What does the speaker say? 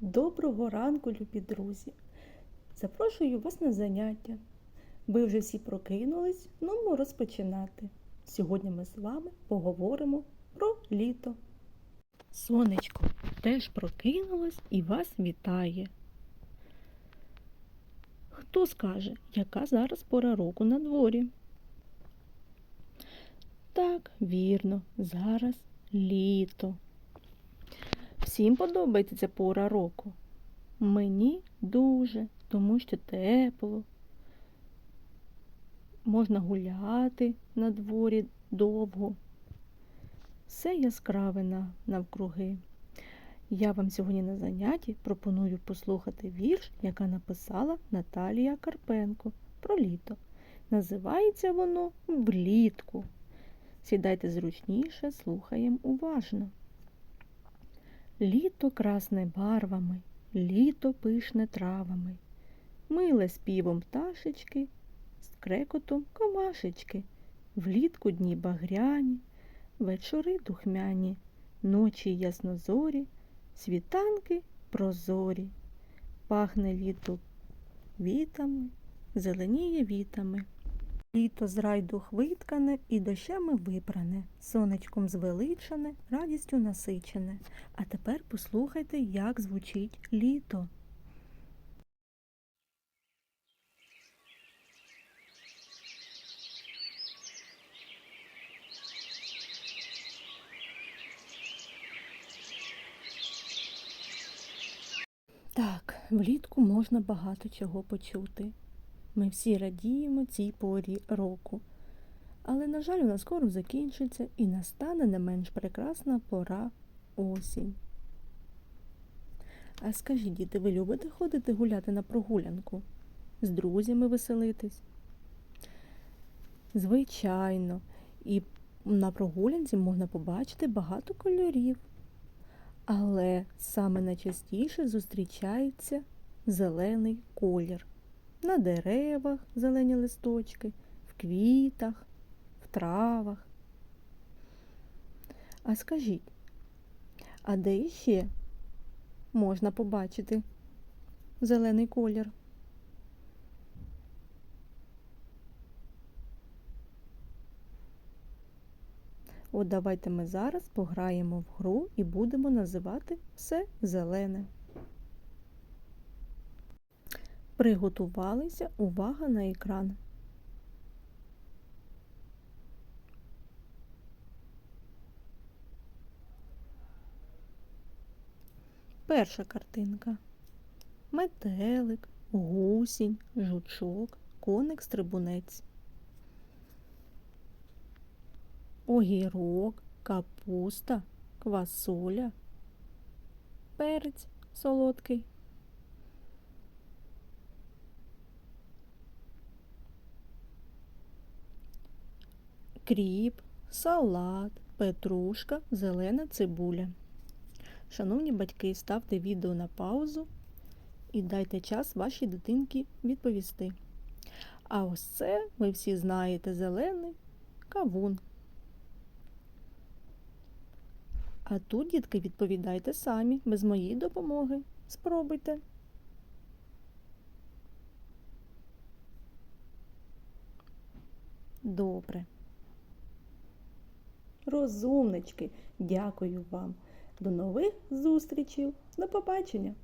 Доброго ранку, любі друзі! Запрошую вас на заняття. Ви вже всі прокинулись, ну розпочинати. Сьогодні ми з вами поговоримо про літо. Сонечко теж прокинулось і вас вітає. Хто скаже, яка зараз пора року на дворі? Так, вірно, зараз літо. Всім подобається ця пора року. Мені дуже, тому що тепло. Можна гуляти на дворі довго. Все яскраве на, навкруги. Я вам сьогодні на занятті пропоную послухати вірш, яка написала Наталія Карпенко про літо. Називається воно Влітку. Сідайте зручніше, слухаємо уважно. Літо красне барвами, літо пишне травами, миле співом пташечки, з крекотом комашечки, влітку дні багряні, вечори духмяні, ночі яснозорі, світанки прозорі, пахне літо вітами, зеленіє вітами. Літо з райдух виткане і дощами випране, сонечком звеличене, радістю насичене. А тепер послухайте, як звучить літо. Так, влітку можна багато чого почути. Ми всі радіємо цій порі року. Але, на жаль, вона скоро закінчиться і настане не менш прекрасна пора осінь. А скажіть, діти, ви любите ходити гуляти на прогулянку? З друзями веселитись? Звичайно, і на прогулянці можна побачити багато кольорів. Але саме найчастіше зустрічається зелений колір. На деревах зелені листочки, в квітах, в травах. А скажіть, а де іще можна побачити зелений колір? От давайте ми зараз пограємо в гру і будемо називати все зелене. Приготувалися. Увага на екран. Перша картинка. Метелик, гусінь, жучок, коник стрибунець. Огірок, капуста, квасоля, перець солодкий. Кріп, салат, петрушка, зелена цибуля. Шановні батьки, ставте відео на паузу і дайте час вашій дитинці відповісти. А ось це, ви всі знаєте, зелений кавун. А тут, дітки, відповідайте самі, без моєї допомоги. Спробуйте. Добре. Розумнички, дякую вам. До нових зустрічей. До побачення!